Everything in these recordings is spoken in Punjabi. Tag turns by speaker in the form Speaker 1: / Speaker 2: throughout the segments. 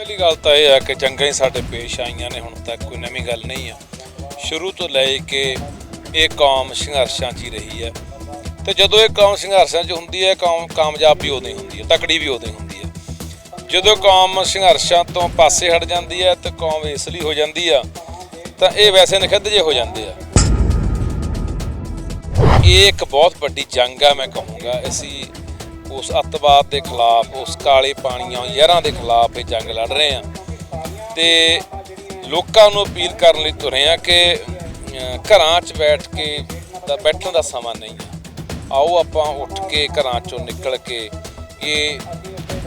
Speaker 1: ਪਹਿਲੀ ਗੱਲ ਤਾਂ ਇਹ ਆ ਕਿ ਜੰਗਾਂ ਹੀ ਸਾਡੇ ਪੇਸ਼ ਆਈਆਂ ਨੇ, ਹੁਣ ਤੱਕ ਕੋਈ ਨਵੀਂ ਗੱਲ ਨਹੀਂ ਆ। ਸ਼ੁਰੂ ਤੋਂ ਲੈ ਕੇ ਇਹ ਕੌਮ ਸੰਘਰਸ਼ਾਂ 'ਚ ਹੀ ਰਹੀ ਹੈ ਤੇ ਜਦੋਂ ਇਹ ਕੌਮ ਸੰਘਰਸ਼ਾਂ 'ਚ ਹੁੰਦੀ ਹੈ ਕੌਮ ਕਾਮਯਾਬ ਵੀ ਉਦੋਂ ਹੀ ਹੁੰਦੀ ਹੈ ਤਕੜੀ ਵੀ ਉਦੋਂ ਹੀ ਹੁੰਦੀ ਹੈ ਜਦੋਂ ਕੌਮ ਸੰਘਰਸ਼ਾਂ ਤੋਂ ਪਾਸੇ ਹਟ ਜਾਂਦੀ ਹੈ ਤੇ ਕੌਮ ਇਸ ਲਈ ਹੋ ਜਾਂਦੀ ਆ, ਤਾਂ ਇਹ ਵੈਸੇ ਨਖਿੱਧ ਜੇ ਹੋ ਜਾਂਦੇ ਆ। ਇਹ ਇੱਕ ਬਹੁਤ ਵੱਡੀ ਜੰਗ ਆ, ਮੈਂ ਕਹੂੰਗਾ। ਅਸੀਂ ਉਸ ਅੱਤਵਾਦ ਦੇ ਖਿਲਾਫ, ਉਸ ਕਾਲੇ ਪਾਣੀਆਂ ਜ਼ਹਿਰਾਂ ਦੇ ਖਿਲਾਫ ਇਹ ਜੰਗ ਲੜ ਰਹੇ ਆ ਤੇ ਲੋਕਾਂ ਨੂੰ ਅਪੀਲ ਕਰਨ ਲਈ ਤੁਰੇ ਆ ਕਿ ਘਰਾਂ 'ਚ ਬੈਠ ਕੇ ਦਾ ਬੈਠਣ ਦਾ ਸਮਾਂ ਨਹੀਂ ਆ ਆਓ ਆਪਾਂ ਉੱਠ ਕੇ ਘਰਾਂ 'ਚੋਂ ਨਿਕਲ ਕੇ ਇਹ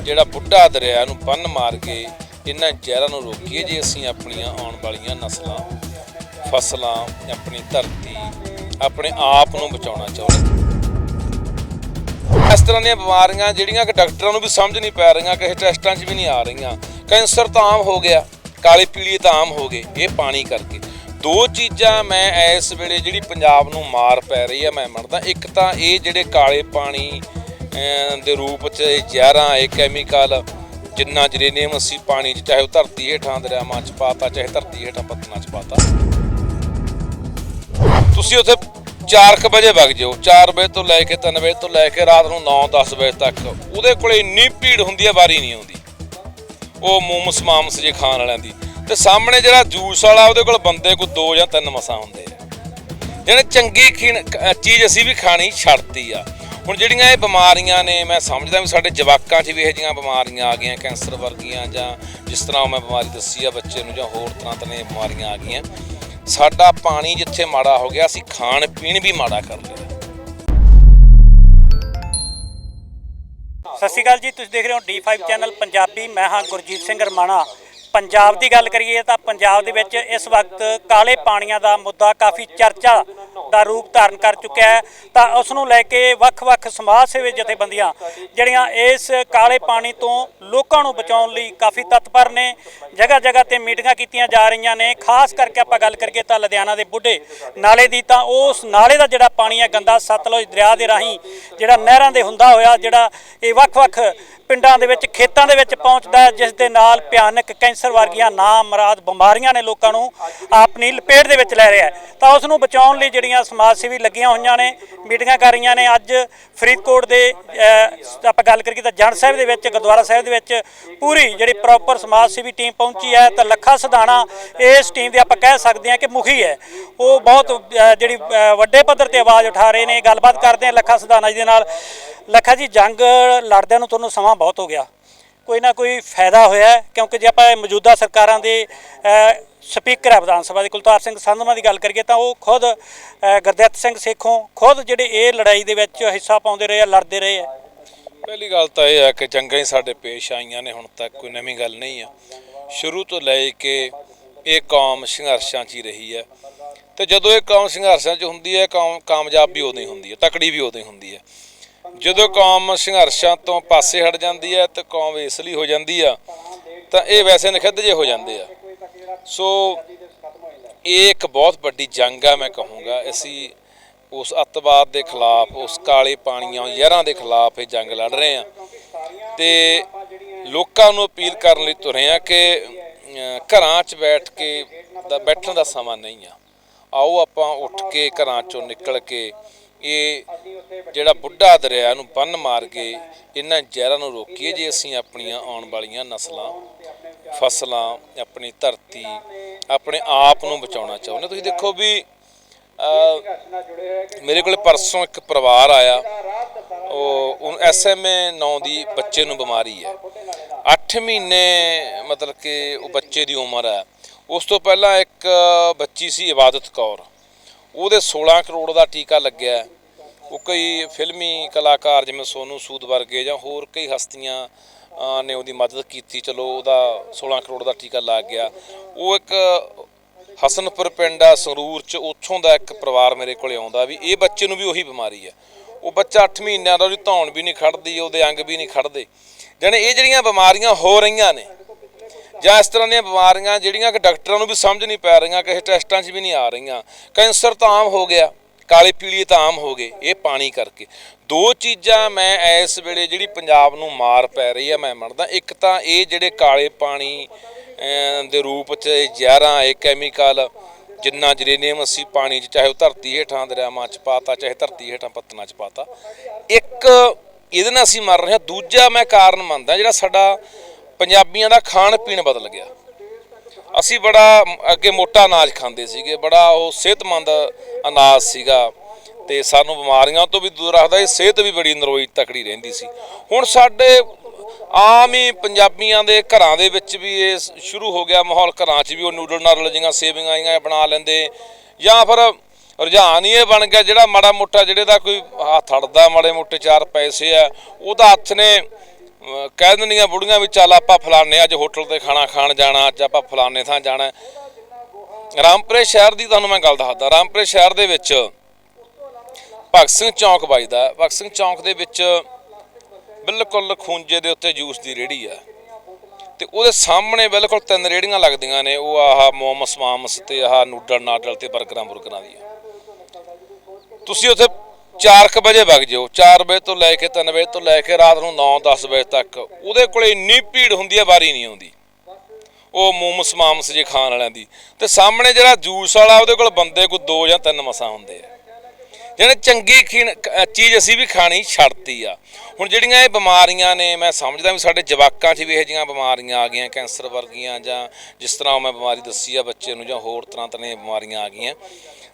Speaker 1: ਜਿਹੜਾ ਬੁੱਢਾ ਦਰਿਆ ਨੂੰ ਬੰਨ ਮਾਰ ਕੇ ਇਹਨਾਂ ਜ਼ਹਿਰਾਂ ਨੂੰ ਰੋਕੀਏ ਜੇ ਅਸੀਂ ਆਪਣੀਆਂ ਆਉਣ ਵਾਲੀਆਂ ਨਸਲਾਂ, ਫਸਲਾਂ, ਆਪਣੀ ਧਰਤੀ, ਆਪਣੇ ਆਪ ਨੂੰ ਬਚਾਉਣਾ ਚਾਹੁੰਦੇ। ਇਸ ਤਰ੍ਹਾਂ ਦੀਆਂ ਬਿਮਾਰੀਆਂ ਜਿਹੜੀਆਂ ਕਿ ਡਾਕਟਰਾਂ ਨੂੰ ਵੀ ਸਮਝ ਨਹੀਂ ਪੈ ਰਹੀਆਂ, ਕਿਸੇ ਟੈਸਟਾਂ 'ਚ ਵੀ ਨਹੀਂ ਆ ਰਹੀਆਂ। ਕੈਂਸਰ ਤਾਂ ਆਮ ਹੋ ਗਿਆ, ਕਾਲੇ ਪੀਲੀਏ ਤਾਂ ਆਮ ਹੋ ਗਏ ਇਹ ਪਾਣੀ ਕਰਕੇ। ਦੋ ਚੀਜ਼ਾਂ ਮੈਂ ਇਸ ਵੇਲੇ ਜਿਹੜੀ ਪੰਜਾਬ ਨੂੰ ਮਾਰ ਪੈ ਰਹੀ ਹੈ ਮੈਂ ਮੰਨਦਾ। ਇੱਕ ਤਾਂ ਇਹ ਜਿਹੜੇ ਕਾਲੇ ਪਾਣੀ ਦੇ ਰੂਪ 'ਚ ਇਹ ਜ਼ਹਿਰਾਂ, ਇਹ ਕੈਮੀਕਲ ਜਿੰਨਾ ਜਰੇਨੀਅਮ ਅਸੀਂ ਪਾਣੀ 'ਚ, ਚਾਹੇ ਉਹ ਧਰਤੀ ਹੇਠਾਂ ਦਰਿਆਵਾਂ 'ਚ ਪਾਤਾ, ਚਾਹੇ ਧਰਤੀ ਹੇਠਾਂ ਪੱਤਨਾਂ 'ਚ ਪਾਤਾ। ਤੁਸੀਂ ਉੱਥੇ 4:00 ਵਜੇ ਵਗ ਜਿਓ 4 ਵਜੇ ਤੋਂ ਲੈ ਕੇ 3 ਵਜੇ ਤੋਂ ਲੈ ਕੇ ਰਾਤ ਨੂੰ 9-10 ਵਜੇ ਤੱਕ। ਉਹਦੇ ਕੋਲੇ ਇੰਨੀ ਭੀੜ ਹੁੰਦੀ ਹੈ, ਵਾਰੀ ਨਹੀਂ ਆਉਂਦੀ। ਉਹ ਮੋਮਸ, ਮਾਮਸ ਜੇ ਖਾਣ ਵਾਲਿਆਂ ਦੀ। ਤੇ ਸਾਹਮਣੇ ਜਿਹੜਾ ਜੂਸ ਵਾਲਾ, ਉਹਦੇ ਕੋਲ ਬੰਦੇ ਕੋਈ ਦੋ ਜਾਂ ਤਿੰਨ ਮਸਾਂ ਹੁੰਦੇ ਆ। ਜਿਹੜੇ ਚੰਗੀ ਖੀਣ- ਚੀਜ਼ ਅਸੀਂ ਵੀ ਖਾਣੀ ਛੱਡਤੀ ਆ। ਹੁਣ ਜਿਹੜੀਆਂ ਇਹ ਬਿਮਾਰੀਆਂ ਨੇ, ਮੈਂ ਸਮਝਦਾ ਵੀ ਸਾਡੇ ਜਵਾਕਾਂ 'ਚ ਵੀ ਇਹੋ ਜਿਹੀਆਂ ਬਿਮਾਰੀਆਂ ਆ ਗਈਆਂ, ਕੈਂਸਰ ਵਰਗੀਆਂ ਜਾਂ ਜਿਸ ਤਰ੍ਹਾਂ ਮੈਂ ਬਿਮਾਰੀ ਦੱਸੀ ਆ ਬੱਚੇ ਨੂੰ ਜਾਂ ਹੋਰ ਤਰ੍ਹਾਂ ਤਰ੍ਹਾਂ ਦੀਆਂ ਬਿਮਾਰੀਆਂ ਆ ਗਈਆਂ। ਸਾਡਾ ਪਾਣੀ ਜਿੱਥੇ ਮਾੜਾ ਹੋ ਗਿਆ, ਅਸੀਂ ਖਾਣ ਪੀਣ ਵੀ ਮਾੜਾ ਕਰ ਲਿਆ।
Speaker 2: ਸਤਿ ਸ਼੍ਰੀ ਅਕਾਲ ਜੀ, ਤੁਸੀਂ ਦੇਖ ਰਹੇ ਹੋ D5 ਚੈਨਲ ਪੰਜਾਬੀ, ਮੈਂ ਹਾਂ ਗੁਰਜੀਤ ਸਿੰਘ ਰਮਾਣਾ ਪੰਜਾਬ ਦੀ ਗੱਲ ਕਰੀਏ ਤਾਂ ਪੰਜਾਬ ਦੇ ਵਿੱਚ ਇਸ ਵਕਤ ਕਾਲੇ ਪਾਣੀਆਂ ਦਾ ਮੁੱਦਾ ਕਾਫੀ ਚਰਚਾ ਦਾ ਰੂਪ ਧਾਰਨ ਕਰ ਚੁੱਕਿਆ ਹੈ। ਤਾਂ ਉਸ ਨੂੰ ਲੈ ਕੇ ਵੱਖ-ਵੱਖ ਸਮਾਜ ਸੇਵੀ ਜਥੇਬੰਦੀਆਂ ਜਿਹੜੀਆਂ ਇਸ ਕਾਲੇ ਪਾਣੀ ਤੋਂ ਲੋਕਾਂ ਨੂੰ ਬਚਾਉਣ ਲਈ ਕਾਫੀ ਤਤਪਰ ਨੇ, ਜਗ੍ਹਾ ਜਗ੍ਹਾ ਤੇ ਮੀਟਿੰਗਾਂ ਕੀਤੀਆਂ ਜਾ ਰਹੀਆਂ ਨੇ। ਖਾਸ ਕਰਕੇ ਆਪਾਂ ਗੱਲ ਕਰੀਏ ਤਾਂ ਲੁਧਿਆਣਾ ਦੇ ਬੁੱਢੇ ਨਾਲੇ ਦੀ ਤਾਂ ਉਸ ਨਾਲੇ ਦਾ ਜਿਹੜਾ ਪਾਣੀ ਹੈ ਗੰਦਾ ਸਤਲੁਜ ਦਰਿਆ ਦੇ ਰਾਹੀਂ ਜਿਹੜਾ ਨਹਿਰਾਂ ਦੇ ਹੁੰਦਾ ਹੋਇਆ, ਜਿਹੜਾ ਇਹ ਵੱਖ-ਵੱਖ ਪਿੰਡਾਂ ਦੇ ਵਿੱਚ ਖੇਤਾਂ ਦੇ ਵਿੱਚ ਪਹੁੰਚਦਾ ਜਿਸ ਦੇ ਨਾਲ ਭਿਆਨਕ ਕੈਂਸਰ ਵਰਗੀਆਂ ਨਾ ਮਰਾਦ ਬਿਮਾਰੀਆਂ ਨੇ ਲੋਕਾਂ ਨੂੰ ਆਪਣੀ ਲਪੇਟ ਦੇ ਵਿੱਚ ਲੈ ਰਿਹਾ ਤਾਂ ਉਸ ਨੂੰ ਬਚਾਉਣ ਲਈ ਜਿਹੜੀਆਂ ਸਮਾਜ ਸੇਵੀ ਲੱਗੀਆਂ ਹੋਈਆਂ ਨੇ, ਮੀਟਿੰਗਾਂ ਕਰ ਰਹੀਆਂ ਨੇ, ਅੱਜ ਫਰੀਦਕੋਟ ਦੇ ਆਪਾਂ ਗੱਲ ਕਰੀਏ ਤਾਂ ਜੰਡ ਸਾਹਿਬ ਦੇ ਵਿੱਚ, ਗੁਰਦੁਆਰਾ ਸਾਹਿਬ ਦੇ ਵਿੱਚ ਪੂਰੀ ਜਿਹੜੀ ਪ੍ਰੋਪਰ ਸਮਾਜ ਸੇਵੀ ਟੀਮ ਪਹੁੰਚੀ ਹੈ ਤਾਂ ਲੱਖਾ ਸਧਾਣਾ ਇਸ ਟੀਮ ਦੇ ਆਪਾਂ ਕਹਿ ਸਕਦੇ ਹਾਂ ਕਿ ਮੁਖੀ ਹੈ। ਉਹ ਬਹੁਤ ਜਿਹੜੀ ਵੱਡੇ ਪੱਧਰ ਤੇ ਆਵਾਜ਼ ਉਠਾ ਰਹੇ ਨੇ, ਗੱਲਬਾਤ ਕਰਦੇ ਹਾਂ ਲੱਖਾ ਸਧਾਣਾ ਜੀ ਦੇ ਨਾਲ। ਲੱਖਾ ਜੀ, ਜੰਗ ਲੜਦਿਆਂ ਨੂੰ ਤੁਹਾਨੂੰ ਸਮਾਂ ਬਹੁਤ ਹੋ ਗਿਆ। ਕੋਈ ਨਾ ਕੋਈ ਫਾਇਦਾ ਹੋਇਆ ਕਿਉਂਕਿ ਜੇ ਆਪਾਂ ਇਹ ਮੌਜੂਦਾ ਸਰਕਾਰਾਂ ਦੇ ਸਪੀਕਰ ਹੈ ਵਿਧਾਨ ਸਭਾ ਦੇ ਕੁਲਤਾਰ ਸਿੰਘ ਸੰਧਵਾ ਦੀ ਗੱਲ ਕਰੀਏ ਤਾਂ ਉਹ ਖੁਦ ਅਹ, ਸਿੰਘ ਸੇਖੋਂ ਖੁਦ ਜਿਹੜੇ ਇਹ ਲੜਾਈ ਦੇ ਵਿੱਚ ਹਿੱਸਾ ਪਾਉਂਦੇ ਰਹੇ ਆ ਲੜਦੇ ਰਹੇ ਆ।
Speaker 1: ਪਹਿਲੀ ਗੱਲ ਤਾਂ ਇਹ ਹੈ ਕਿ ਚੰਗਾ ਹੀ ਸਾਡੇ ਪੇਸ਼ ਆਈਆਂ ਨੇ ਹੁਣ ਤੱਕ ਕੋਈ ਨਵੀਂ ਗੱਲ ਨਹੀਂ ਆ। ਸ਼ੁਰੂ ਤੋਂ ਲੈ ਕੇ ਇਹ ਕੌਮ ਸੰਘਰਸ਼ਾਂ 'ਚ ਹੀ ਰਹੀ ਹੈ। ਤੇ ਜਦੋਂ ਇਹ ਕੌਮ ਸੰਘਰਸ਼ਾਂ 'ਚ ਹੁੰਦੀ ਹੈ ਕੌਮ ਕਾਮਯਾਬ ਵੀ ਉਦੋਂ ਹੀ ਹੁੰਦੀ ਹੈ ਤਕੜੀ ਵੀ ਉਦੋਂ ਹੀ ਹੁੰਦੀ ਹੈ। ਜਦੋਂ ਕੌਮ ਸੰਘਰਸ਼ਾਂ ਤੋਂ ਪਾਸੇ ਹਟ ਜਾਂਦੀ ਹੈ ਤੇ ਕੌਮ ਇਸ ਲਈ ਹੋ ਜਾਂਦੀ ਆ, ਤਾਂ ਇਹ ਵੈਸੇ ਨਖਿੱਧ ਜੇ ਹੋ ਜਾਂਦੇ ਆ। ਸੋ ਇਹ ਇੱਕ ਬਹੁਤ ਵੱਡੀ ਜੰਗ ਆ ਮੈਂ ਕਹੂੰਗਾ। ਅਸੀਂ ਉਸ ਅੱਤਵਾਦ ਦੇ ਖਿਲਾਫ, ਉਸ ਕਾਲੇ ਪਾਣੀਆਂ ਜ਼ਹਿਰਾਂ ਦੇ ਖਿਲਾਫ ਇਹ ਜੰਗ ਲੜ ਰਹੇ ਆ। ਤੇ ਲੋਕਾਂ ਨੂੰ ਅਪੀਲ ਕਰਨ ਲਈ ਤੁਰੇ ਆ ਕਿ ਘਰਾਂ 'ਚ ਬੈਠ ਕੇ ਦਾ ਬੈਠਣ ਦਾ ਸਮਾਂ ਨਹੀਂ ਆ। ਆਓ ਆਪਾਂ ਉੱਠ ਕੇ ਘਰਾਂ 'ਚੋਂ ਨਿਕਲ ਕੇ ਇਹ ਜਿਹੜਾ ਬੁੱਢਾ ਦਰਿਆ ਨੂੰ ਬੰਨ ਮਾਰ ਕੇ ਇਹਨਾਂ ਜ਼ਹਿਰਾਂ ਨੂੰ ਰੋਕੀਏ ਜੇ ਅਸੀਂ ਆਪਣੀਆਂ ਆਉਣ ਵਾਲੀਆਂ ਨਸਲਾਂ, ਫਸਲਾਂ, ਆਪਣੀ ਧਰਤੀ, ਆਪਣੇ ਆਪ ਨੂੰ ਬਚਾਉਣਾ ਚਾਹੁੰਦੇ ਤੁਸੀਂ ਦੇਖੋ ਵੀ ਮੇਰੇ ਕੋਲ ਪਰਸੋਂ ਇੱਕ ਪਰਿਵਾਰ ਆਇਆ। ਉਹ ਐਸਐਮਏ ਨਾਂ ਦੀ ਬੱਚੇ ਨੂੰ ਬਿਮਾਰੀ ਹੈ। 8 ਮਹੀਨੇ ਮਤਲਬ ਕਿ ਉਹ ਬੱਚੇ ਦੀ ਉਮਰ ਹੈ। ਉਸ ਤੋਂ ਪਹਿਲਾਂ ਇੱਕ ਬੱਚੀ ਸੀ ਇਬਾਦਤ ਕੌਰ। ਉਹਦੇ 16 ਕਰੋੜ ਦਾ ਟੀਕਾ ਲੱਗਿਆ ਉਹ ਕਈ ਫਿਲਮੀ ਕਲਾਕਾਰ ਜਿਵੇਂ ਸੋਨੂ ਸੂਦ ਵਰਗੇ ਜਾਂ ਹੋਰ ਕਈ ਹਸਤੀਆਂ ਨੇ ਉਹਦੀ ਮਦਦ ਕੀਤੀ। ਚਲੋ, ਉਹਦਾ 16 ਕਰੋੜ ਦਾ ਟੀਕਾ ਲੱਗ ਗਿਆ। ਉਹ ਇੱਕ ਹਸਨਪੁਰ ਪਿੰਡ ਆ, ਸੰਗਰੂਰ ਚ। ਉੱਥੋਂ ਦਾ ਇੱਕ ਪਰਿਵਾਰ ਮੇਰੇ ਕੋਲੇ ਆਉਂਦਾ ਵੀ, ਇਹ ਬੱਚੇ ਨੂੰ ਵੀ ਉਹੀ ਬਿਮਾਰੀ ਹੈ। ਉਹ ਬੱਚਾ 8 ਮਹੀਨਿਆਂ ਦਾ, ਉਹਦੀ ਧੌਣ ਵੀ ਨਹੀਂ ਖੜਦੀ, ਉਹਦੇ ਅੰਗ ਵੀ ਨਹੀਂ ਖੜਦੇ। ਜਾਣੀ ਇਹ ਜਿਹੜੀਆਂ ਬਿਮਾਰੀਆਂ ਹੋ ਰਹੀਆਂ ਨੇ ਜਾਂ ਇਸ ਤਰ੍ਹਾਂ ਦੀਆਂ ਬਿਮਾਰੀਆਂ ਜਿਹੜੀਆਂ ਕਿ ਡਾਕਟਰਾਂ ਨੂੰ ਵੀ ਸਮਝ ਨਹੀਂ ਪੈ ਰਹੀਆਂ, ਕਿਸੇ ਟੈਸਟਾਂ 'ਚ ਵੀ ਨਹੀਂ ਆ ਰਹੀਆਂ। ਕੈਂਸਰ ਤਾਂ ਆਮ ਹੋ ਗਿਆ, ਕਾਲੇ ਪੀਲੀਏ ਤਾਂ ਆਮ ਹੋ ਗਏ ਇਹ ਪਾਣੀ ਕਰਕੇ। ਦੋ ਚੀਜ਼ਾਂ ਮੈਂ ਇਸ ਵੇਲੇ ਜਿਹੜੀ ਪੰਜਾਬ ਨੂੰ ਮਾਰ ਪੈ ਰਹੀ ਹੈ ਮੈਂ ਮੰਨਦਾ। ਇੱਕ ਤਾਂ ਇਹ ਜਿਹੜੇ ਕਾਲੇ ਪਾਣੀ ਦੇ ਰੂਪ 'ਚ ਇਹ ਜ਼ਹਿਰਾਂ, ਇਹ ਕੈਮੀਕਲ, ਜਿੰਨਾ ਜਰੇਨੀਅਮ ਅਸੀਂ ਪਾਣੀ 'ਚ, ਚਾਹੇ ਉਹ ਧਰਤੀ ਹੇਠਾਂ ਦਰਿਆਵਾਂ 'ਚ ਪਾਤਾ, ਚਾਹੇ ਧਰਤੀ ਹੇਠਾਂ ਪੱਤਨਾਂ 'ਚ ਪਾਤਾ। ਇੱਕ, ਇਹਦੇ ਨਾਲ ਅਸੀਂ ਮਰ ਰਹੇ ਹਾਂ। ਦੂਜਾ ਮੈਂ ਕਾਰਨ ਮੰਨਦਾ ਜਿਹੜਾ ਸਾਡਾ ਪੰਜਾਬੀਆਂ ਦਾ ਖਾਣ ਪੀਣ ਬਦਲ ਗਿਆ। ਅਸੀਂ ਬੜਾ ਅੱਗੇ ਮੋਟਾ ਅਨਾਜ ਖਾਂਦੇ ਸੀਗੇ, ਬੜਾ ਉਹ ਸਿਹਤਮੰਦ ਅਨਾਜ ਸੀਗਾ ਤੇ ਸਾਨੂੰ ਬਿਮਾਰੀਆਂ ਤੋਂ ਵੀ ਦੂਰ ਰੱਖਦਾ ਇਹ ਸਿਹਤ ਵੀ ਬੜੀ ਨਰੋਈ ਤਕੜੀ ਰਹਿੰਦੀ ਸੀ। ਹੁਣ ਸਾਡੇ ਆਮ ਹੀ ਪੰਜਾਬੀਆਂ ਦੇ ਘਰਾਂ ਦੇ ਵਿੱਚ ਵੀ ਇਹ ਸ਼ੁਰੂ ਹੋ ਗਿਆ ਮਾਹੌਲ, ਘਰਾਂ 'ਚ ਵੀ ਉਹ ਨੂਡਲ ਨਾਰਲ ਜਿਹੀਆਂ ਸੇਵਿੰਗਾਂ ਆਈਆਂ ਬਣਾ ਲੈਂਦੇ। ਜਾਂ ਫਿਰ ਰੁਝਾਨ ਹੀ ਇਹ ਬਣ ਗਿਆ ਜਿਹੜਾ ਮਾੜਾ ਮੋਟਾ, ਜਿਹੜੇ ਦਾ ਕੋਈ ਹੱਥ ਅੜਦਾ, ਮਾੜੇ ਮੋਟੇ ਚਾਰ ਪੈਸੇ ਆ, ਉਹਦਾ ਹੱਥ ਨੇ ਕਹਿ ਦਿੰਦੀਆਂ ਬੁੜੀਆਂ ਵੀ ਚੱਲ ਆਪਾਂ ਫਲਾਣੇ ਅੱਜ ਹੋਟਲ ਤੇ ਖਾਣਾ ਖਾਣ ਜਾਣਾ, ਅੱਜ ਆਪਾਂ ਫਲਾਣੇ ਥਾਂ ਜਾਣਾ। ਰਾਮਪੁਰੇ ਸ਼ਹਿਰ ਦੀ ਤੁਹਾਨੂੰ ਮੈਂ ਗੱਲ ਦੱਸਦਾ, ਰਾਮਪੁਰੇ ਸ਼ਹਿਰ ਦੇ ਵਿੱਚ ਭਗਤ ਸਿੰਘ ਚੌਂਕ ਵੱਜਦਾ ਭਗਤ ਸਿੰਘ ਚੌਂਕ ਦੇ ਵਿੱਚ ਬਿਲਕੁਲ ਖੂੰਜੇ ਦੇ ਉੱਤੇ ਜੂਸ ਦੀ ਰੇੜੀ ਆ। ਤੇ ਉਹਦੇ ਸਾਹਮਣੇ ਬਿਲਕੁਲ ਤਿੰਨ ਰੇੜੀਆਂ ਲੱਗਦੀਆਂ ਨੇ, ਉਹ ਆਹ ਮੋਮਸ, ਮਾਮਸ ਤੇ ਆਹ ਨੂਡਲ, ਨਾਡਲ ਤੇ ਬਰਗਰਾਂ, ਬੁਰਗਰਾਂ ਦੀ ਤੁਸੀਂ ਉੱਥੇ 4:00 ਵਜੇ ਵਗ ਜਿਓ 4 ਵਜੇ ਤੋਂ ਲੈ ਕੇ 3 ਵਜੇ ਤੋਂ ਲੈ ਕੇ ਰਾਤ ਨੂੰ 9-10 ਵਜੇ ਤੱਕ, ਉਹਦੇ ਕੋਲੇ ਇੰਨੀ ਭੀੜ ਹੁੰਦੀ ਹੈ, ਵਾਰੀ ਨਹੀਂ ਆਉਂਦੀ। ਉਹ ਮੋਮਸ ਮਾਮਸ ਜੇ ਖਾਣ ਵਾਲਿਆਂ ਦੀ। ਤੇ ਸਾਹਮਣੇ ਜਿਹੜਾ ਜੂਸ ਵਾਲਾ, ਉਹਦੇ ਕੋਲ ਬੰਦੇ ਕੋਈ ਦੋ ਜਾਂ ਤਿੰਨ ਮਸਾਂ ਹੁੰਦੇ ਆ। ਜਿਹੜੇ ਚੰਗੀ ਖੀਣ- ਚੀਜ਼ ਅਸੀਂ ਵੀ ਖਾਣੀ ਛੱਡਤੀ ਆ। ਹੁਣ ਜਿਹੜੀਆਂ ਇਹ ਬਿਮਾਰੀਆਂ ਨੇ, ਮੈਂ ਸਮਝਦਾ ਵੀ ਸਾਡੇ ਜਵਾਕਾਂ 'ਚ ਵੀ ਇਹੋ ਜਿਹੀਆਂ ਬਿਮਾਰੀਆਂ ਆ ਗਈਆਂ, ਕੈਂਸਰ ਵਰਗੀਆਂ ਜਾਂ ਜਿਸ ਤਰ੍ਹਾਂ ਉਹ ਮੈਂ ਬਿਮਾਰੀ ਦੱਸੀ ਆ ਬੱਚੇ ਨੂੰ ਜਾਂ ਹੋਰ ਤਰ੍ਹਾਂ ਤਰ੍ਹਾਂ ਦੀਆਂ ਬਿਮਾਰੀਆਂ ਆ ਗਈਆਂ।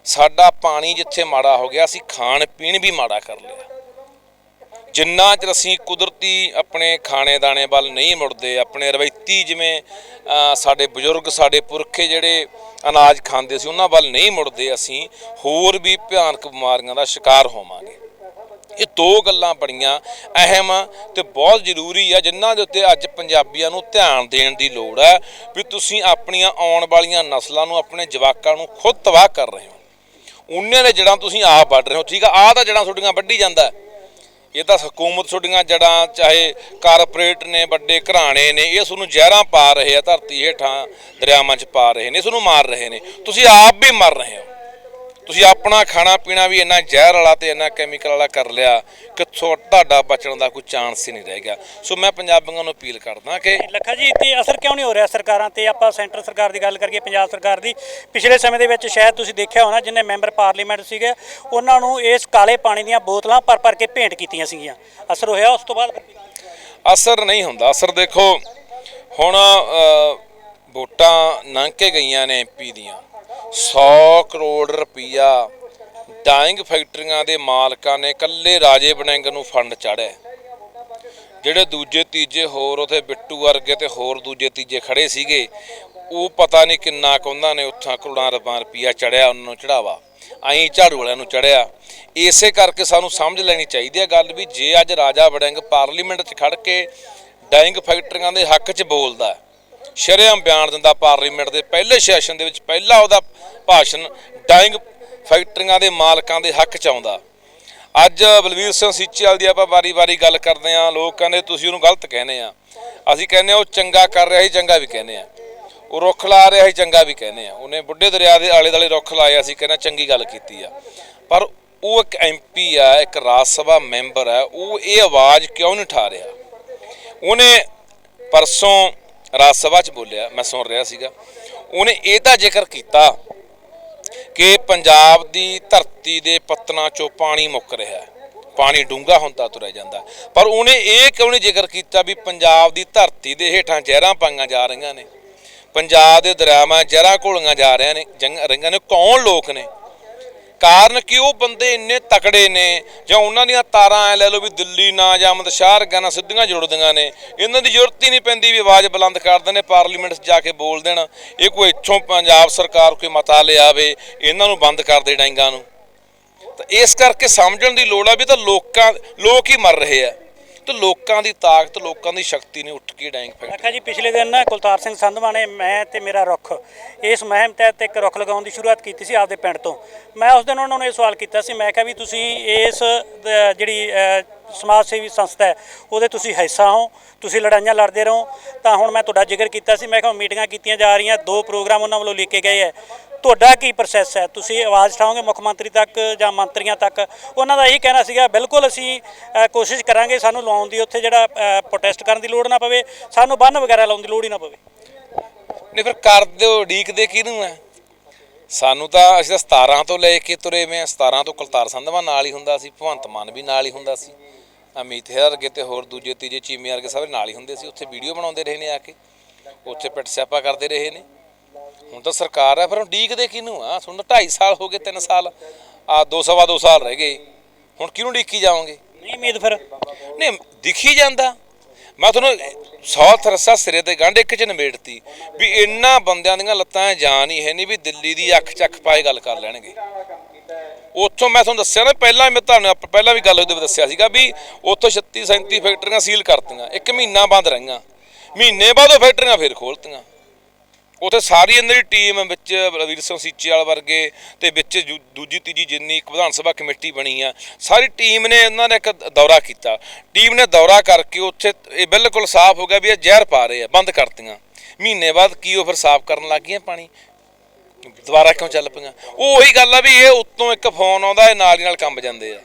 Speaker 1: ਸਾਡਾ ਪਾਣੀ ਜਿੱਥੇ ਮਾੜਾ ਹੋ ਗਿਆ, ਅਸੀਂ ਖਾਣ ਪੀਣ ਵੀ ਮਾੜਾ ਕਰ ਲਿਆ। ਜਿੰਨਾ ਚਿਰ ਅਸੀਂ ਕੁਦਰਤੀ ਆਪਣੇ ਖਾਣੇ ਦਾਣੇ ਵੱਲ ਨਹੀਂ ਮੁੜਦੇ, ਆਪਣੇ ਰਵਾਇਤੀ ਜਿਵੇਂ ਸਾਡੇ ਬਜ਼ੁਰਗ, ਸਾਡੇ ਪੁਰਖੇ ਜਿਹੜੇ ਅਨਾਜ ਖਾਂਦੇ ਸੀ, ਉਹਨਾਂ ਵੱਲ ਨਹੀਂ ਮੁੜਦੇ ਅਸੀਂ, ਹੋਰ ਵੀ ਭਿਆਨਕ ਬਿਮਾਰੀਆਂ ਦਾ ਸ਼ਿਕਾਰ ਹੋਵਾਂਗੇ। ਇਹ ਦੋ ਗੱਲਾਂ ਬੜੀਆਂ ਅਹਿਮ ਤੇ ਬਹੁਤ ਜ਼ਰੂਰੀ ਆ, ਜਿਨ੍ਹਾਂ ਦੇ ਉੱਤੇ ਅੱਜ ਪੰਜਾਬੀਆਂ ਨੂੰ ਧਿਆਨ ਦੇਣ ਦੀ ਲੋੜ ਹੈ ਵੀ ਤੁਸੀਂ ਆਪਣੀਆਂ ਆਉਣ ਵਾਲੀਆਂ ਨਸਲਾਂ ਨੂੰ, ਆਪਣੇ ਜਵਾਕਾਂ ਨੂੰ ਖੁਦ ਤਬਾਹ ਕਰ ਰਹੇ ਹੋ। ਉਹਨਾਂ ਦੇ ਜੜਾਂ ਤੁਸੀਂ ਆਪ ਵੱਢ ਰਹੇ ਹੋ, ਠੀਕ ਆ? ਆਹ ਤਾਂ ਜੜਾਂ ਤੁਹਾਡੀਆਂ ਵੱਢੀ ਜਾਂਦਾ। ਹੈ। ਇਹ ਤਾਂ ਹਕੂਮਤ ਤੁਹਾਡੀਆਂ ਜੜਾਂ, ਚਾਹੇ ਕਾਰਪੋਰੇਟ ਨੇ, ਵੱਡੇ ਘਰਾਣੇ ਨੇ, ਇਹ ਤੁਹਾਨੂੰ ਜ਼ਹਿਰਾਂ ਪਾ ਰਹੇ ਆ, ਧਰਤੀ ਹੇਠਾਂ ਦਰਿਆਵਾਂ 'ਚ ਪਾ ਰਹੇ ਨੇ ਤੁਹਾਨੂੰ ਮਾਰ ਰਹੇ ਨੇ। ਤੁਸੀਂ ਆਪ ਵੀ ਮਰ ਰਹੇ ਹੋ। ਤੁਸੀਂ ਆਪਣਾ ਖਾਣਾ ਪੀਣਾ ਵੀ ਇੰਨਾ ਜ਼ਹਿਰ ਵਾਲਾ ਤੇ ਇੰਨਾ ਕੈਮੀਕਲ ਵਾਲਾ ਕਰ ਲਿਆ ਕਿ ਤੁਹਾਡਾ ਬਚਣ ਦਾ ਕੋਈ ਚਾਂਸ ਹੀ ਨਹੀਂ ਰਹਿ ਗਿਆ। ਸੋ ਮੈਂ ਪੰਜਾਬੀਆਂ ਨੂੰ ਅਪੀਲ ਕਰਦਾ ਕਿ
Speaker 2: ਲੱਖਾ ਜੀ ਤੇ ਅਸਰ ਕਿਉਂ ਨਹੀਂ ਹੋ ਰਿਹਾ ਸਰਕਾਰਾਂ ਤੇ? ਆਪਾਂ ਸੈਂਟਰ ਸਰਕਾਰ ਦੀ ਗੱਲ ਕਰੀਏ ਪੰਜਾਬ ਸਰਕਾਰ ਦੀ। ਪਿਛਲੇ ਸਮੇਂ ਦੇ ਵਿੱਚ ਸ਼ਾਇਦ ਤੁਸੀਂ ਦੇਖਿਆ ਹੋਣਾ ਜਿੰਨੇ ਮੈਂਬਰ ਪਾਰਲੀਮੈਂਟ ਸੀਗੇ ਉਹਨਾਂ ਨੂੰ ਇਸ ਕਾਲੇ ਪਾਣੀ ਦੀਆਂ ਬੋਤਲਾਂ ਭਰ ਭਰ ਕੇ ਭੇਂਟ ਕੀਤੀਆਂ ਸੀਗੀਆਂ। ਅਸਰ ਹੋਇਆ ਉਸ ਤੋਂ ਬਾਅਦ?
Speaker 1: ਅਸਰ ਨਹੀਂ ਹੁੰਦਾ। ਅਸਰ ਦੇਖੋ ਹੁਣ ਵੋਟਾਂ ਲੰਘ ਕੇ ਗਈਆਂ ਨੇ ਐਮਪੀ ਦੀਆਂ। 100 ਕਰੋੜ ਰੁਪਈਆ ਡਾਇੰਗ ਫੈਕਟਰੀਆਂ ਦੇ ਮਾਲਕਾਂ ਨੇ ਕੱਲੇ ਰਾਜੇ ਬਣੈਂਗ ਨੂੰ ਫੰਡ ਚਾੜਿਆ ਜਿਹੜੇ ਦੂਜੇ ਤੀਜੇ ਹੋਰ ਉਥੇ ਬਿੱਟੂ ਵਰਗੇ ਤੇ ਹੋਰ ਦੂਜੇ ਤੀਜੇ ਖੜੇ ਸੀਗੇ, ਉਹ ਪਤਾ ਨਹੀਂ ਕਿੰਨਾ ਕੁ ਉਹਨਾਂ ਨੇ ਉੱਥਾਂ ਕਰੋੜਾਂ ਰੁਪਏ ਰੁਪਈਆ ਚੜਿਆ ਉਹਨਾਂ ਨੂੰ ਚੜਾਵਾ ਐਂ ਝਾੜੂ ਵਾਲਿਆਂ ਨੂੰ ਚੜਿਆ ਇਸੇ ਕਰਕੇ ਸਾਨੂੰ ਸਮਝ ਲੈਣੀ ਚਾਹੀਦੀ ਹੈ ਗੱਲ ਵੀ ਜੇ ਅੱਜ ਰਾਜਾ ਵੜਿੰਗ ਪਾਰਲੀਮੈਂਟ 'ਚ ਖੜ ਕੇ ਡਾਇੰਗ ਫੈਕਟਰੀਆਂ ਦੇ ਹੱਕ 'ਚ ਬੋਲਦਾ ਸ਼ਰੇਆਮ ਬਿਆਨ ਦਿੰਦਾ ਪਾਰਲੀਮੈਂਟ ਦੇ। ਪਹਿਲੇ ਸੈਸ਼ਨ ਦੇ ਵਿੱਚ ਪਹਿਲਾ ਉਹਦਾ ਭਾਸ਼ਣ ਡਾਇੰਗ ਫੈਕਟਰੀਆਂ ਦੇ ਮਾਲਕਾਂ ਦੇ ਹੱਕ 'ਚ ਆਉਂਦਾ। ਅੱਜ ਬਲਵੀਰ ਸਿੰਘ ਸੀਚੇਵਾਲ ਦੀ ਆਪਾਂ ਵਾਰੀ-ਵਾਰੀ ਗੱਲ ਕਰਦੇ ਆ ਲੋਕ ਕਹਿੰਦੇ ਤੁਸੀਂ ਉਹਨੂੰ ਗਲਤ ਕਹਿੰਦੇ ਆ। ਅਸੀਂ ਕਹਿੰਦੇ ਆ ਉਹ ਚੰਗਾ ਕਰ ਰਿਹਾ ਸੀ, ਚੰਗਾ ਵੀ ਕਹਿੰਦੇ ਆ। ਉਹ ਰੁੱਖ ਲਾ ਰਿਹਾ ਸੀ, ਚੰਗਾ ਵੀ ਕਹਿੰਦੇ ਆ। ਉਹਨੇ ਬੁੱਢੇ ਦਰਿਆ ਦੇ ਆਲੇ ਦੁਆਲੇ ਰੁੱਖ ਲਾਏ, ਅਸੀਂ ਕਹਿੰਦੇ ਆ ਚੰਗੀ ਗੱਲ ਕੀਤੀ ਆ। ਪਰ ਉਹ ਇੱਕ ਐਮਪੀ ਆ, ਇੱਕ ਰਾਜ ਸਭਾ ਮੈਂਬਰ ਆ, ਉਹ ਇਹ ਆਵਾਜ਼ ਕਿਉਂ ਨਹੀਂ ਠਾ ਰਿਹਾ? ਉਹਨੇ ਪਰਸੋਂ ਰਾਜ ਸਭਾ 'ਚ ਬੋਲਿਆ, ਮੈਂ ਸੁਣ ਰਿਹਾ ਸੀਗਾ। ਉਹਨੇ ਇਹ ਤਾਂ ਜ਼ਿਕਰ ਕੀਤਾ ਕਿ ਪੰਜਾਬ ਦੀ ਧਰਤੀ ਦੇ ਪੱਤਨਾਂ 'ਚੋਂ ਪਾਣੀ ਮੁੱਕ ਰਿਹਾ ਪਾਣੀ ਡੂੰਘਾ ਹੁੰਦਾ ਤੁਰਿਆ ਜਾਂਦਾ। ਪਰ ਉਹਨੇ ਇਹ ਕਿਉਂ ਨਹੀਂ ਜ਼ਿਕਰ ਕੀਤਾ ਵੀ ਪੰਜਾਬ ਦੀ ਧਰਤੀ ਦੇ ਹੇਠਾਂ ਜ਼ਹਿਰਾਂ ਪਾਈਆਂ ਜਾ ਰਹੀਆਂ ਨੇ? ਪੰਜਾਬ ਦੇ ਦਰਿਆਵਾਂ ਜ਼ਹਿਰਾਂ ਘੋਲੀਆਂ ਜਾ ਰਹੀਆਂ ਨੇ। ਜੰਗ ਰਹੀਆਂ ਨੇ। ਕੌਣ ਲੋਕ ਨੇ? ਕਾਰਨ ਕਿ ਉਹ ਬੰਦੇ ਇੰਨੇ ਤਕੜੇ ਨੇ ਜਾਂ ਉਹਨਾਂ ਦੀਆਂ ਤਾਰਾਂ ਐ ਲੈ ਲਓ ਵੀ ਦਿੱਲੀ ਨਾ ਜਾਂ ਅਮਦ ਸ਼ਾਹ ਨਾਲ ਸਿੱਧੀਆਂ ਜੁੜਦੀਆਂ ਨੇ। ਇਹਨਾਂ ਦੀ ਜ਼ਰੂਰਤ ਹੀ ਨਹੀਂ ਪੈਂਦੀ ਵੀ ਆਵਾਜ਼ ਬੁਲੰਦ ਕਰਦੇ ਨੇ ਪਾਰਲੀਮੈਂਟ 'ਚ ਜਾ ਕੇ ਬੋਲ ਦੇਣ। ਇਹ ਕੋਈ ਇੱਥੋਂ ਪੰਜਾਬ ਸਰਕਾਰ ਕੋਈ ਮਤਾ ਲਿਆਵੇ ਇਹਨਾਂ ਨੂੰ ਬੰਦ ਕਰ ਦੇ ਡਾਂਗਾਂ ਨੂੰ। ਤਾਂ ਇਸ ਕਰਕੇ ਸਮਝਣ ਦੀ ਲੋੜ ਆ ਵੀ ਤਾਂ ਲੋਕਾਂ, ਲੋਕ ਹੀ ਮਰ ਰਹੇ ਆ। ਤੇ ਲੋਕਾਂ ਦੀ ਤਾਕਤ, ਲੋਕਾਂ ਦੀ ਸ਼ਕਤੀ ਨੇ ਉੱਠ ਕੇ ਡੈਂਗ ਫੈਕਟ
Speaker 2: ਲੱਖਾ ਜੀ, ਪਿਛਲੇ ਦਿਨ ਨਾ ਕੁਲਤਾਰ ਸਿੰਘ ਸੰਧਵਾ ਨੇ ਮੈਂ ਤੇ ਮੇਰਾ ਰੁੱਖ ਇਸ ਮਹਿਮ ਤਹਿਤ ਇੱਕ ਰੁੱਖ ਲਗਾਉਣ ਦੀ ਸ਼ੁਰੂਆਤ ਕੀਤੀ ਸੀ ਆਪਦੇ ਪਿੰਡ ਤੋਂ। ਮੈਂ ਉਸ ਦਿਨ ਉਹਨਾਂ ਨੂੰ ਇਹ ਸਵਾਲ ਕੀਤਾ ਸੀ, ਮੈਂ ਕਿਹਾ ਵੀ ਤੁਸੀਂ ਇਸ ਜਿਹੜੀ ਸਮਾਜ ਸੇਵੀ ਸੰਸਥਾ ਹੈ, ਉਹਦੇ ਤੁਸੀਂ ਹਿੱਸਾ ਹੋ, ਤੁਸੀਂ ਲੜਾਈਆਂ ਲੜਦੇ ਰਹੋ, ਤਾਂ ਹੁਣ ਮੈਂ ਤੁਹਾਡਾ ਜ਼ਿਕਰ ਕੀਤਾ ਸੀ। ਮੈਂ ਕਿਹਾ ਮੀਟਿੰਗਾਂ ਕੀਤੀਆਂ ਜਾ ਰਹੀਆਂ, ਦੋ ਪ੍ਰੋਗਰਾਮ ਉਹਨਾਂ ਵੱਲੋਂ ਲਿਖੇ ਗਏ ਹੈ। ਤੁਹਾਡਾ ਕੀ ਪ੍ਰੋਸੈਸ ਹੈ? ਤੁਸੀਂ ਆਵਾਜ਼ ਉਠਾਓਗੇ ਮੁੱਖ ਮੰਤਰੀ ਤੱਕ ਜਾਂ ਮੰਤਰੀਆਂ ਤੱਕ? ਉਹਨਾਂ ਦਾ ਇਹੀ ਕਹਿਣਾ ਸੀਗਾ, ਬਿਲਕੁਲ ਅਸੀਂ ਕੋਸ਼ਿਸ਼ ਕਰਾਂਗੇ ਸਾਨੂੰ ਲਾਉਣ ਦੀ, ਉੱਥੇ ਜਿਹੜਾ ਪ੍ਰੋਟੈਸਟ ਕਰਨ ਦੀ ਲੋੜ ਨਾ ਪਵੇ, ਸਾਨੂੰ ਬੰਨ ਵਗੈਰਾ ਲਾਉਣ ਦੀ ਲੋੜ ਹੀ ਨਾ ਪਵੇ।
Speaker 1: ਨਹੀਂ, ਫਿਰ ਕਰ ਦਿਓ, ਉਡੀਕਦੇ ਕਿਹਨੂੰ ਹੈ ਸਾਨੂੰ ਤਾਂ, ਅਸੀਂ ਤਾਂ 17 ਤੋਂ ਲੈ ਕੇ ਤੁਰੇ ਮੈਂ 17 ਤੋਂ ਕੁਲਤਾਰ ਸੰਧਵਾ ਨਾਲ ਹੀ ਹੁੰਦਾ ਸੀ ਭਗਵੰਤ ਮਾਨ ਵੀ ਨਾਲ ਹੀ ਹੁੰਦਾ ਸੀ, ਅਮਿਤ ਹੈਰ ਵਰਗੇ ਤੇ ਹੋਰ ਦੂਜੇ, ਤੀਜੇ ਚੀਮੇ ਵਰਗੇ ਸਾਰੇ ਨਾਲ ਹੀ ਹੁੰਦੇ ਸੀ, ਉੱਥੇ ਵੀਡੀਓ ਬਣਾਉਂਦੇ ਰਹੇ ਨੇ ਆ ਕੇ, ਉੱਥੇ ਪਿੱਟ ਸਿਆਪਾ ਕਰਦੇ ਰਹੇ ਨੇ। ਹੁਣ ਤਾਂ ਸਰਕਾਰ ਹੈ ਫਿਰ ਹੁਣ ਉਡੀਕਦੇ ਕਿਹਨੂੰ ਆ? ਤੁਹਾਨੂੰ ਤਾਂ 2.5 ਸਾਲ ਹੋ ਗਏ 3 ਸਾਲ। ਆ ਦੋ ਸਵਾ ਦੋ ਸਾਲ ਰਹਿ ਗਏ। ਹੁਣ ਕਿਹਨੂੰ ਉਡੀਕੀ ਜਾਓਗੇ
Speaker 2: ਨਹੀਂ ਉਮੀਦ ਫਿਰ।
Speaker 1: ਨਹੀਂ ਦਿਖੀ ਜਾਂਦਾ। ਮੈਂ ਤੁਹਾਨੂੰ ਸੌ ਥਰਸਾ ਸਿਰੇ ਤੇ ਗੰਢ ਇੱਕ ਚ ਨਿਬੇੜਤੀ ਵੀ ਇੰਨਾ ਬੰਦਿਆਂ ਦੀਆਂ ਲੱਤਾਂ ਜਾਨ ਹੀ ਹੈ ਨਹੀਂ ਵੀ ਦਿੱਲੀ ਦੀ ਅੱਖ ਚੱਕ ਪਾਏ ਗੱਲ ਕਰ ਲੈਣਗੇ। ਉੱਥੋਂ ਮੈਂ ਤੁਹਾਨੂੰ ਦੱਸਿਆ ਨਾ ਪਹਿਲਾਂ ਮੈਂ ਤੁਹਾਨੂੰ ਪਹਿਲਾਂ ਵੀ ਗੱਲ ਉਹਦੇ ਵਿੱਚ ਦੱਸਿਆ ਸੀਗਾ ਵੀ ਉੱਥੋਂ 36 37 ਫੈਕਟਰੀਆਂ ਸੀਲ ਕਰਤੀਆਂ। ਇੱਕ ਮਹੀਨਾ ਬੰਦ ਰਹੀਆਂ। ਮਹੀਨੇ ਬਾਅਦ ਉਹ ਫੈਕਟਰੀਆਂ ਫੇਰ ਖੋਲਤੀਆਂ। ਉੱਥੇ ਸਾਰੀ ਇਹਨਾਂ ਦੀ ਟੀਮ ਵਿੱਚ ਬਲਵੀਰ ਸਿੰਘ ਸੀਚੇਵਾਲ ਵਰਗੇ ਤੇ ਵਿੱਚ ਜੂ- ਦੂਜੀ ਤੀਜੀ ਜਿੰਨੀ ਇੱਕ ਵਿਧਾਨ ਸਭਾ ਕਮੇਟੀ ਬਣੀ ਆ, ਸਾਰੀ ਟੀਮ ਨੇ ਉਹਨਾਂ ਨੇ ਇੱਕ ਦੌਰਾ ਕੀਤਾ। ਟੀਮ ਨੇ ਦੌਰਾ ਕਰਕੇ ਉੱਥੇ ਇਹ ਬਿਲਕੁਲ ਸਾਫ਼ ਹੋ ਗਿਆ ਵੀ ਇਹ ਜ਼ਹਿਰ ਪਾ ਰਹੇ ਆ, ਬੰਦ ਕਰਤੀਆਂ। ਮਹੀਨੇ ਬਾਅਦ ਕੀ ਉਹ ਫਿਰ ਸਾਫ਼ ਕਰਨ ਲੱਗ ਗਈਆਂ ਪਾਣੀ? ਦੁਬਾਰਾ ਕਿਉਂ ਚੱਲ ਪਈਆਂ? ਉਹ ਉਹੀ ਗੱਲ ਆ ਵੀ ਇਹ ਉੱਤੋਂ ਇੱਕ ਫੋਨ ਆਉਂਦਾ, ਇਹ ਨਾਲ ਦੀ ਨਾਲ ਕੰਬ ਜਾਂਦੇ ਆ।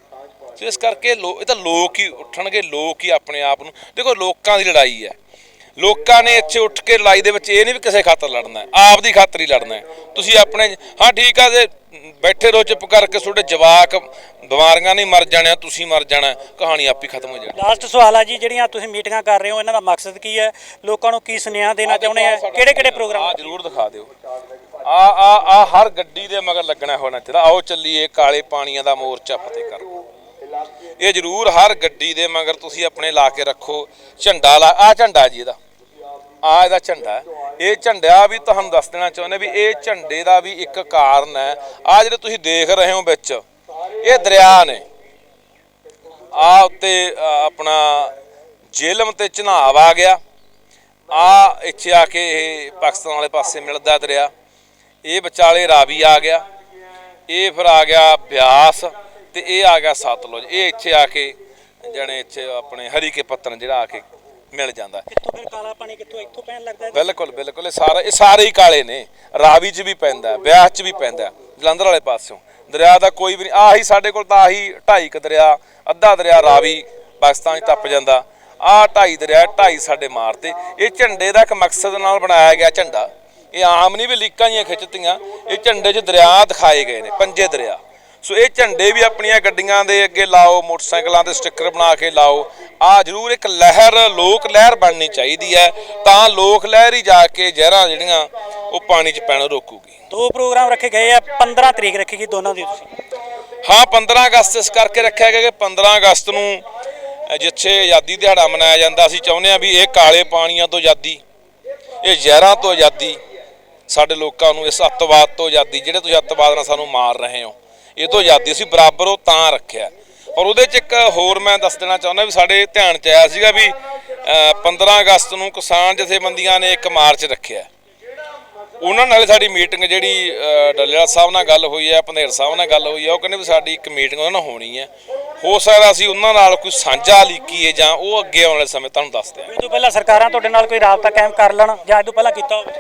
Speaker 1: ਸੋ ਇਸ ਕਰਕੇ ਲੋ, ਇਹ ਤਾਂ ਲੋਕ ਹੀ ਉੱਠਣਗੇ, ਲੋਕ ਹੀ ਆਪਣੇ ਆਪ ਨੂੰ। ਦੇਖੋ, ਲੋਕਾਂ ਦੀ ਲੜਾਈ ਹੈ ਲੋਕਾਂ ਨੇ ਇੱਥੇ ਉੱਠ ਕੇ ਲੜਾਈ ਦੇ ਵਿੱਚ ਇਹ ਨਹੀਂ ਵੀ ਕਿਸੇ ਖਾਤਰ ਲੜਨਾ ਆਪ ਦੀ ਖਾਤਰ ਹੀ ਲੜਨਾ ਤੁਸੀਂ ਆਪਣੇ ਹਾਂ ਠੀਕ ਆ ਜੇ ਬੈਠੇ ਰਹੋ ਚੁੱਪ ਕਰਕੇ ਤੁਹਾਡੇ ਜਵਾਕ ਬਿਮਾਰੀਆਂ ਨਹੀਂ ਮਰ ਜਾਣਿਆ ਤੁਸੀਂ ਮਰ ਜਾਣਾ ਕਹਾਣੀ ਆਪ ਹੀ ਖਤਮ ਹੋ ਜਾਣੀ।
Speaker 2: ਲਾਸਟ ਸਵਾਲ ਆ ਜੀ ਜਿਹੜੀਆਂ ਤੁਸੀਂ ਮੀਟਿੰਗਾਂ ਕਰ ਰਹੇ ਹੋ ਇਹਨਾਂ ਦਾ ਮਕਸਦ ਕੀ ਹੈ? ਲੋਕਾਂ ਨੂੰ ਕੀ ਸੁਨੇਹਾ ਦੇਣਾ ਚਾਹੁੰਦੇ ਆ? ਕਿਹੜੇ ਕਿਹੜੇ ਪ੍ਰੋਗਰਾਮ?
Speaker 1: ਆ ਜਰੂਰ ਦਿਖਾ ਦਿਓ। ਆ ਆ ਆ ਹਰ ਗੱਡੀ ਦੇ ਮਗਰ ਲੱਗਣਾ ਹੋਣਾ ਚਾਹੀਦਾ। ਆਓ ਚੱਲੀਏ ਕਾਲੇ ਪਾਣੀਆਂ ਦਾ ਮੋਰਚਾ ਫਤਿਹ ਕਰ ਇਹ ਜਰੂਰ ਹਰ ਗੱਡੀ ਦੇ ਮਗਰ ਤੁਸੀਂ ਆਪਣੇ ਲਾ ਕੇ ਰੱਖੋ ਝੰਡਾ ਲਾ ਆ ਝੰਡਾ ਜੀ ਇਹਦਾ। ਆ ਇਹਦਾ ਝੰਡਾ ਇਹ ਝੰਡਾ ਵੀ ਤੁਹਾਨੂੰ ਦੱਸ ਦੇਣਾ ਚਾਹੁੰਦੇ ਵੀ ਇਹ ਝੰਡੇ ਦਾ ਵੀ ਇੱਕ ਕਾਰਨ ਹੈ। ਆ ਜਿਹੜੇ ਤੁਸੀਂ ਦੇਖ ਰਹੇ ਹੋ ਵਿੱਚ, ਇਹ ਦਰਿਆ ਨੇ। ਆ ਉੱਤੇ ਆਪਣਾ ਜੇਲਮ ਤੇ ਚਨਾਬ ਆ ਗਿਆ। ਆ ਇੱਥੇ ਆ ਕੇ ਇਹ ਪਾਕਿਸਤਾਨ ਵਾਲੇ ਪਾਸੇ ਮਿਲਦਾ ਦਰਿਆ। ਇਹ ਵਿਚਾਲੇ ਰਾਵੀ ਆ ਗਿਆ। ਇਹ ਫਿਰ ਆ ਗਿਆ ਬਿਆਸ ਤੇ ਇਹ ਆ ਗਿਆ ਸਤਲੁਜ। ਇਹ ਇੱਥੇ ਆ ਕੇ, ਜਣੇ ਇੱਥੇ ਆਪਣੇ ਹਰੀ ਕੇ ਪੱਤਨ ਜਿਹੜਾ ਆ ਕੇ ਮਿਲ ਜਾਂਦਾ।
Speaker 2: ਕਿੱਥੋਂ ਫਿਰ ਕਾਲਾ ਪਾਣੀ ਕਿੱਥੋਂ ਇੱਥੋਂ ਪੈਣ ਲੱਗਦਾ ਹੈ
Speaker 1: ਬਿਲਕੁਲ ਬਿਲਕੁਲ। ਇਹ ਸਾਰਾ ਇਹ ਸਾਰੇ ਹੀ ਕਾਲੇ ਨੇ। ਰਾਵੀ 'ਚ ਵੀ ਪੈਂਦਾ ਹੈ, ਬਿਆਸ 'ਚ ਵੀ ਪੈਂਦਾ ਜਲੰਧਰ ਵਾਲੇ ਪਾਸਿਓਂ। ਦਰਿਆ ਦਾ ਕੋਈ ਵੀ ਨਹੀਂ ਆਹੀ ਸਾਡੇ ਕੋਲ ਤਾਂ ਆਹੀ ਢਾਈ ਕ ਦਰਿਆ ਅੱਧਾ ਦਰਿਆ ਰਾਵੀ ਪਾਕਿਸਤਾਨ 'ਚ ਟੱਪ ਜਾਂਦਾ। ਆਹ ਢਾਈ ਦਰਿਆ ਢਾਈ ਸਾਡੇ ਮਾਰਤੇ ਇਹ ਝੰਡੇ ਦਾ ਇੱਕ ਮਕਸਦ ਨਾਲ ਬਣਾਇਆ ਗਿਆ ਝੰਡਾ। ਇਹ ਆਮ ਨਹੀਂ ਵੀ ਲੀਕਾਂ ਜੀਆਂ ਖਿੱਚਤੀਆਂ ਇਹ ਝੰਡੇ 'ਚ ਦਰਿਆ ਦਿਖਾਏ ਗਏ ਨੇ ਪੰਜੇ ਦਰਿਆ। ਸੋ ਇਹ ਝੰਡੇ ਵੀ ਆਪਣੀਆਂ ਗੱਡੀਆਂ ਦੇ ਅੱਗੇ ਲਾਓ ਮੋਟਰਸਾਈਕਲਾਂ ਤੇ ਸਟicker ਬਣਾ ਕੇ ਲਾਓ। ਆ ਜਰੂਰ ਇੱਕ ਲਹਿਰ ਲੋਕ ਲਹਿਰ ਬਣਨੀ ਚਾਹੀਦੀ ਹੈ। ਤਾਂ ਲੋਕ ਲਹਿਰ ਹੀ ਜਾ ਕੇ ਜ਼ਹਿਰਾਂ ਜਿਹੜੀਆਂ ਉਹ ਪਾਣੀ 'ਚ ਪੈਣੋਂ ਰੋਕੂਗੀ।
Speaker 2: ਦੋ ਪ੍ਰੋਗਰਾਮ ਰੱਖੇ ਗਏ ਆ 15 ਤਰੀਕ ਰੱਖੀ ਗਈ ਦੋਨਾਂ ਦੀ ਤੁਸੀਂ।
Speaker 1: ਹਾਂ 15 ਅਗਸਤ ਇਸ ਕਰਕੇ ਰੱਖਿਆ ਗਿਆ ਕਿ 15 ਅਗਸਤ ਨੂੰ ਜਿੱਥੇ ਆਜ਼ਾਦੀ ਦਿਹਾੜਾ ਮਨਾਇਆ ਜਾਂਦਾ ਅਸੀਂ ਚਾਹੁੰਦੇ ਹਾਂ ਵੀ ਇਹ ਕਾਲੇ ਪਾਣੀਆਂ ਤੋਂ ਆਜ਼ਾਦੀ ਇਹ ਜ਼ਹਿਰਾਂ ਤੋਂ ਆਜ਼ਾਦੀ ਸਾਡੇ ਲੋਕਾਂ ਨੂੰ ਇਸ ਅੱਤਵਾਦ ਤੋਂ ਆਜ਼ਾਦੀ ਜਿਹੜੇ ਤੁਸੀਂ ਅੱਤਵਾਦ ਨਾਲ ਸਾਨੂੰ ਮਾਰ ਰਹੇ ਹੋ। ਇਹ ਤੋਂ ਆਜ਼ਾਦੀ ਅਸੀਂ ਬਰਾਬਰ ਉਹ ਤਾਂ ਰੱਖਿਆ। ਔਰ ਉਹਦੇ ਚ ਇੱਕ ਹੋਰ ਮੈਂ ਦੱਸ ਦੇਣਾ ਚਾਹੁੰਦਾ ਵੀ ਸਾਡੇ ਧਿਆਨ ਚ ਆਇਆ ਸੀਗਾ ਵੀ ਅ, 15 ਅਗਸਤ ਨੂੰ ਕਿਸਾਨ ਜਥੇਬੰਦੀਆਂ ਨੇ ਇੱਕ ਮਾਰਚ ਰੱਖਿਆ। ਉਹਨਾਂ ਨਾਲ ਸਾਡੀ ਮੀਟਿੰਗ ਜਿਹੜੀ ਡੱਲੇਵਾਲ ਸਾਹਿਬ ਨਾਲ ਗੱਲ ਹੋਈ ਹੈ ਪੰਧੇਰ ਸਾਹਿਬ ਨਾਲ ਗੱਲ ਹੋਈ ਹੈ ਉਹ ਕਹਿੰਦੇ ਵੀ ਸਾਡੀ ਇੱਕ ਮੀਟਿੰਗ ਉਹਨਾਂ ਨਾਲ ਹੋਣੀ ਹੈ। ਹੋ ਸਕਦਾ ਅਸੀਂ ਉਹਨਾਂ ਨਾਲ ਕੋਈ ਸਾਂਝਾ ਲੀਕੀਏ ਜਾਂ ਉਹ ਅੱਗੇ ਆਉਣ ਵਾਲੇ ਸਮੇਂ ਤੁਹਾਨੂੰ ਦੱਸ ਦਿਆਂਗੇ।
Speaker 2: ਇਹ ਤੋਂ ਪਹਿਲਾਂ ਸਰਕਾਰਾਂ ਤੁਹਾਡੇ ਨਾਲ ਕੋਈ ਰਾਬਤਾ ਕਾਇਮ ਕਰ ਲੈਣ ਜਾਂ ਇਹ ਤੋਂ ਪਹਿਲਾਂ ਕੀਤਾ ਹੋਵੇ?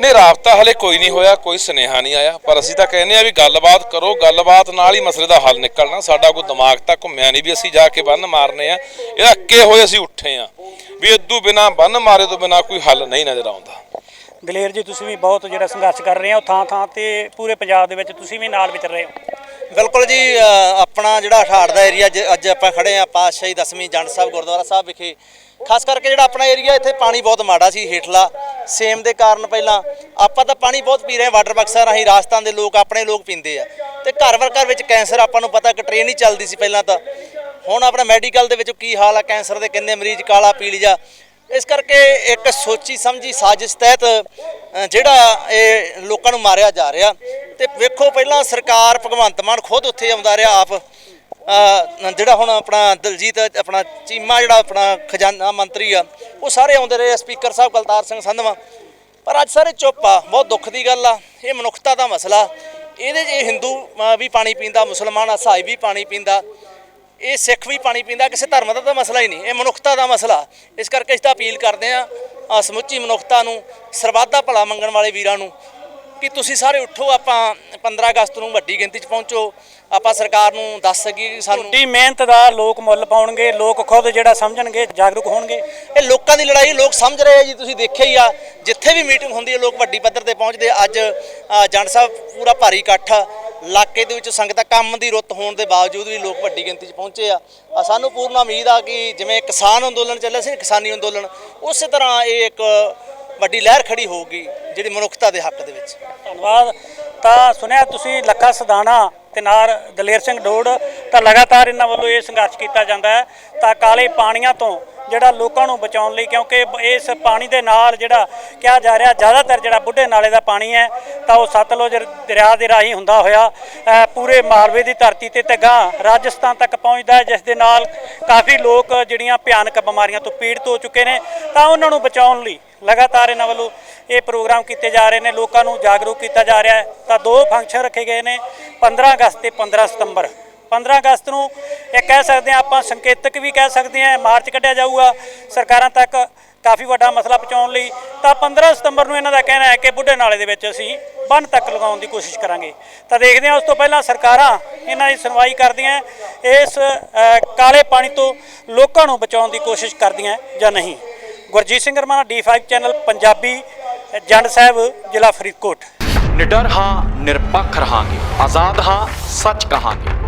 Speaker 1: ਨਹੀਂ ਰਾਬਤਾ ਹਲੇ ਕੋਈ ਨਹੀਂ ਹੋਇਆ ਕੋਈ ਸੁਨੇਹਾ ਨਹੀਂ ਆਇਆ ਪਰ ਅਸੀਂ ਤਾਂ ਕਹਿੰਦੇ ਆ ਵੀ ਗੱਲਬਾਤ ਕਰੋ ਗੱਲਬਾਤ ਨਾਲ ਹੀ ਮਸਲੇ ਦਾ ਹੱਲ ਨਿਕਲਣਾ ਸਾਡਾ ਕੋਈ ਦਿਮਾਗ ਤਾਂ ਘੁੰਮਿਆ ਨਹੀਂ ਵੀ ਅਸੀਂ ਜਾ ਕੇ ਬੰਨ ਮਾਰਨੇ ਆ ਇਹ ਅੱਕੇ ਹੋਏ ਅਸੀਂ ਉੱਠੇ ਆ ਵੀ ਇਦੋਂ ਬਿਨਾ ਬੰਨ ਮਾਰੇ ਤੋਂ ਬਿਨਾ ਕੋਈ ਹੱਲ ਨਹੀਂ ਨਜ਼ਰ ਆਉਂਦਾ।
Speaker 2: ਦਲੇਰ ਜੀ, ਤੁਸੀਂ ਵੀ ਬਹੁਤ ਜਿਹੜਾ ਸੰਘਰਸ਼ ਕਰ ਰਹੇ ਹੋ, ਥਾਂ ਥਾਂ ਤੇ ਪੂਰੇ ਪੰਜਾਬ ਦੇ ਵਿੱਚ ਤੁਸੀਂ ਵੀ ਨਾਲ ਵਿਚਰ ਰਹੇ ਹੋ।
Speaker 3: ਬਿਲਕੁਲ ਜੀ ਆਪਣਾ ਜਿਹੜਾ ਠਾੜ ਦਾ ਏਰੀਆ, ਅੱਜ ਆਪਾਂ ਖੜੇ ਆ ਪਾਤਸ਼ਾਹੀ ਦਸਵੀਂ ਜੰਡ ਸਾਹਿਬ ਗੁਰਦੁਆਰਾ ਸਾਹਿਬ ਵਿਖੇ। ਖਾਸ ਕਰਕੇ ਜਿਹੜਾ ਆਪਣਾ ਏਰੀਆ, ਇੱਥੇ ਪਾਣੀ ਬਹੁਤ ਮਾੜਾ ਸੀ, ਹੇਠਲਾ। ਸੇਮ ਦੇ ਕਾਰਨ ਪਹਿਲਾਂ ਆਪਾਂ ਤਾਂ ਪਾਣੀ ਬਹੁਤ ਪੀ ਰਹੇ ਹਾਂ, ਵਾਟਰ ਬਕਸਾਂ ਰਾਹੀਂ ਰਾਜਸਥਾਨ ਦੇ ਲੋਕ, ਆਪਣੇ ਲੋਕ ਪੀਂਦੇ ਆ। ਤੇ ਘਰ ਵਰ ਘਰ ਵਿੱਚ ਕੈਂਸਰ, ਆਪਾਂ ਨੂੰ ਪਤਾ ਕਿ ਟ੍ਰੇਨ ਹੀ ਚੱਲਦੀ ਸੀ ਪਹਿਲਾਂ ਤਾਂ। ਹੁਣ ਆਪਣਾ ਮੈਡੀਕਲ ਦੇ ਵਿੱਚ ਕੀ ਹਾਲ ਆ, ਕੈਂਸਰ ਦੇ ਕਿੰਨੇ ਮਰੀਜ਼ ਕਾਲਾ, ਪੀਲੀਆ। ਇਸ ਕਰਕੇ ਇੱਕ ਸੋਚੀ ਸਮਝੀ ਸਾਜ਼ਿਸ਼ ਤਹਿਤ ਜਿਹੜਾ ਇਹ ਲੋਕਾਂ ਨੂੰ ਮਾਰਿਆ ਜਾ ਰਿਹਾ। ਤੇ ਵੇਖੋ ਪਹਿਲਾਂ ਸਰਕਾਰ ਭਗਵੰਤ ਮਾਨ ਖੁਦ ਉੱਥੇ ਆਉਂਦਾ ਰਿਹਾ, ਆਪ ਜਿਹੜਾ ਹੁਣ ਆਪਣਾ ਦਲਜੀਤ, ਆਪਣਾ ਚੀਮਾ ਜਿਹੜਾ ਆਪਣਾ ਖਜ਼ਾਨਾ ਮੰਤਰੀ ਆ, ਉਹ ਸਾਰੇ ਆਉਂਦੇ ਰਹੇ, ਸਪੀਕਰ ਸਾਹਿਬ ਕਲਤਾਰ ਸਿੰਘ ਸੰਧਵਾ। ਪਰ ਅੱਜ ਸਾਰੇ ਚੁੱਪ ਆ, ਬਹੁਤ ਦੁੱਖ ਦੀ ਗੱਲ ਆ, ਇਹ ਮਨੁੱਖਤਾ ਦਾ ਮਸਲਾ। ਇਹਦੇ 'ਚ ਇਹ ਹਿੰਦੂ ਵੀ ਪਾਣੀ ਪੀਂਦਾ, ਮੁਸਲਮਾਨ ਅਸਾਈ ਵੀ ਪਾਣੀ ਪੀਂਦਾ। ਇਹ ਸਿੱਖ ਵੀ ਪਾਣੀ ਪੀਂਦਾ, ਕਿਸੇ ਧਰਮ ਦਾ ਤਾਂ ਮਸਲਾ ਹੀ ਨਹੀਂ, ਇਹ ਮਨੁੱਖਤਾ ਦਾ ਮਸਲਾ। ਇਸ ਕਰਕੇ ਅਸੀਂ ਤਾਂ ਅਪੀਲ ਕਰਦੇ ਆ ਸਮੁੱਚੀ ਮਨੁੱਖਤਾ ਨੂੰ ਸਰਬੱਤ ਦਾ ਭਲਾ ਮੰਗਣ ਵਾਲੇ ਵੀਰਾਂ ਨੂੰ ਕਿ ਤੁਸੀਂ ਸਾਰੇ ਉੱਠੋ ਆਪਾਂ 15 ਅਗਸਤ ਨੂੰ ਵੱਡੀ ਗਿਣਤੀ 'ਚ ਪਹੁੰਚੋ। ਆਪਾਂ ਸਰਕਾਰ ਨੂੰ ਦੱਸ ਸਕੀਏ ਕਿ ਸਾਨੂੰ
Speaker 2: ਤੁਹਾਡੀ ਮਿਹਨਤ ਦਾ ਲੋਕ ਮੁੱਲ ਪਾਉਣਗੇ ਲੋਕ ਖੁਦ ਜਿਹੜਾ ਸਮਝਣਗੇ ਜਾਗਰੂਕ ਹੋਣਗੇ।
Speaker 3: ਇਹ ਲੋਕਾਂ ਦੀ ਲੜਾਈ ਲੋਕ ਸਮਝ ਰਹੇ ਆ ਜੀ ਤੁਸੀਂ ਦੇਖਿਆ ਹੀ ਆ ਜਿੱਥੇ ਵੀ ਮੀਟਿੰਗ ਹੁੰਦੀ ਹੈ ਲੋਕ ਵੱਡੀ ਪੱਧਰ ਤੇ ਪਹੁੰਚਦੇ। ਅੱਜ ਜੰਡ ਸਾਹਿਬ ਪੂਰਾ ਭਾਰੀ ਇਕੱਠ ਇਲਾਕੇ ਦੇ ਵਿੱਚ ਸੰਗਤਾਂ ਕੰਮ ਦੀ ਰੁੱਤ ਹੋਣ ਦੇ ਬਾਵਜੂਦ ਵੀ ਲੋਕ ਵੱਡੀ ਗਿਣਤੀ 'ਚ ਪਹੁੰਚੇ ਆ। ਸਾਨੂੰ ਪੂਰਨ ਉਮੀਦ ਆ ਕਿ ਜਿਵੇਂ ਕਿਸਾਨ ਅੰਦੋਲਨ ਚੱਲਿਆ ਸੀ ਕਿਸਾਨੀ ਅੰਦੋਲਨ ਉਸੇ ਤਰ੍ਹਾਂ ਇਹ ਇੱਕ ਵੱਡੀ ਲਹਿਰ ਖੜੀ ਹੋਊਗੀ ਜਿਹੜੀ ਮਨੁੱਖਤਾ ਦੇ ਹੱਕ ਦੇ ਵਿੱਚ।
Speaker 2: ਧੰਨਵਾਦ। ਤਾਂ ਸੁਣਿਆ ਤੁਸੀਂ ਲੱਖਾ ਸਦਾਣਾ ਤੇ ਨਾਲ ਦਲੇਰ ਸਿੰਘ ਡੋੜ ਤਾਂ ਲਗਾਤਾਰ ਇਹਨਾਂ ਵੱਲੋਂ ਇਹ ਸੰਘਰਸ਼ ਕੀਤਾ ਜਾਂਦਾ ਹੈ। ਤਾਂ ਕਾਲੇ ਪਾਣੀਆਂ ਤੋਂ ਜਿਹੜਾ ਲੋਕਾਂ ਨੂੰ ਬਚਾਉਣ ਲਈ, ਕਿਉਂਕਿ ਇਸ ਪਾਣੀ ਦੇ ਨਾਲ ਜਿਹੜਾ ਕਿਹਾ ਜਾ ਰਿਹਾ, ਜ਼ਿਆਦਾਤਰ ਜਿਹੜਾ ਬੁੱਢੇ ਨਾਲੇ ਦਾ ਪਾਣੀ ਹੈ, ਤਾਂ ਉਹ ਸਤਲੁਜ ਦਰਿਆ ਦੇ ਰਾਹੀਂ ਹੁੰਦਾ ਹੋਇਆ ਪੂਰੇ ਮਾਲਵੇ ਦੀ ਧਰਤੀ ਤੇ ਤੇ ਗਾਂ ਰਾਜਸਥਾਨ ਤੱਕ ਪਹੁੰਚਦਾ ਜਿਸ ਦੇ ਨਾਲ ਕਾਫੀ ਲੋਕ ਜਿਹੜੀਆਂ ਭਿਆਨਕ ਬਿਮਾਰੀਆਂ ਤੋਂ ਪੀੜਤ ਹੋ ਚੁੱਕੇ ਨੇ, ਤਾਂ ਉਹਨਾਂ ਨੂੰ ਬਚਾਉਣ ਲਈ ਲਗਾਤਾਰ ਇਹਨਾਂ ਵੱਲੋਂ ਇਹ ਪ੍ਰੋਗਰਾਮ ਕੀਤੇ ਜਾ ਰਹੇ ਨੇ, ਲੋਕਾਂ ਨੂੰ ਜਾਗਰੂਕ ਕੀਤਾ ਜਾ ਰਿਹਾ ਹੈ। ਤਾਂ ਦੋ ਫੰਕਸ਼ਨ ਰੱਖੇ ਗਏ ਨੇ 15 ਅਗਸਤ ਤੇ 15 ਸਤੰਬਰ। 15 ਅਗਸਤ ਨੂੰ ਇਹ ਕਹਿ ਸਕਦੇ ਹਾਂ, ਆਪਾਂ ਸੰਕੇਤਕ ਵੀ ਕਹਿ ਸਕਦੇ ਹਾਂ ਮਾਰਚ ਕੱਢਿਆ ਜਾਊਗਾ। ਸਰਕਾਰਾਂ ਤੱਕ ਕਾਫੀ ਵੱਡਾ ਮਸਲਾ ਪਹੁੰਚਾਉਣ ਲਈ ਤਾਂ 15 ਸਤੰਬਰ ਨੂੰ ਇਹਨਾਂ ਦਾ ਕਹਿਣਾ ਹੈ ਕਿ ਬੁੱਢੇ ਨਾਲੇ ਦੇ ਵਿੱਚ ਅਸੀਂ ਬੰਨ ਤੱਕ ਲਗਾਉਣ ਦੀ ਕੋਸ਼ਿਸ਼ ਕਰਾਂਗੇ। ਤਾਂ ਦੇਖਦੇ ਹਾਂ, ਉਸ ਤੋਂ ਪਹਿਲਾਂ ਸਰਕਾਰਾਂ ਇਹਨਾਂ ਦੀ ਸੁਣਵਾਈ ਕਰਦੀਆਂ, ਇਸ ਕਾਲੇ ਪਾਣੀ ਤੋਂ ਲੋਕਾਂ ਨੂੰ ਬਚਾਉਣ ਦੀ ਕੋਸ਼ਿਸ਼ ਕਰਦੀਆਂ ਜਾਂ ਨਹੀਂ। ਗੁਰਜੀਤ ਸਿੰਘ ਰਮਾਣਾ D5 ਚੈਨਲ, ਪੰਜਾਬੀ, ਜੰਡ ਸਾਹਿਬ, ਜ਼ਿਲ੍ਹਾ ਫਰੀਦਕੋਟ।
Speaker 4: ਨਿਡਰ ਹਾਂ, ਨਿਰਪੱਖ ਰਹਾਂਗੇ, ਆਜ਼ਾਦ ਹਾਂ, ਸੱਚ ਕਹਾਂਗੇ।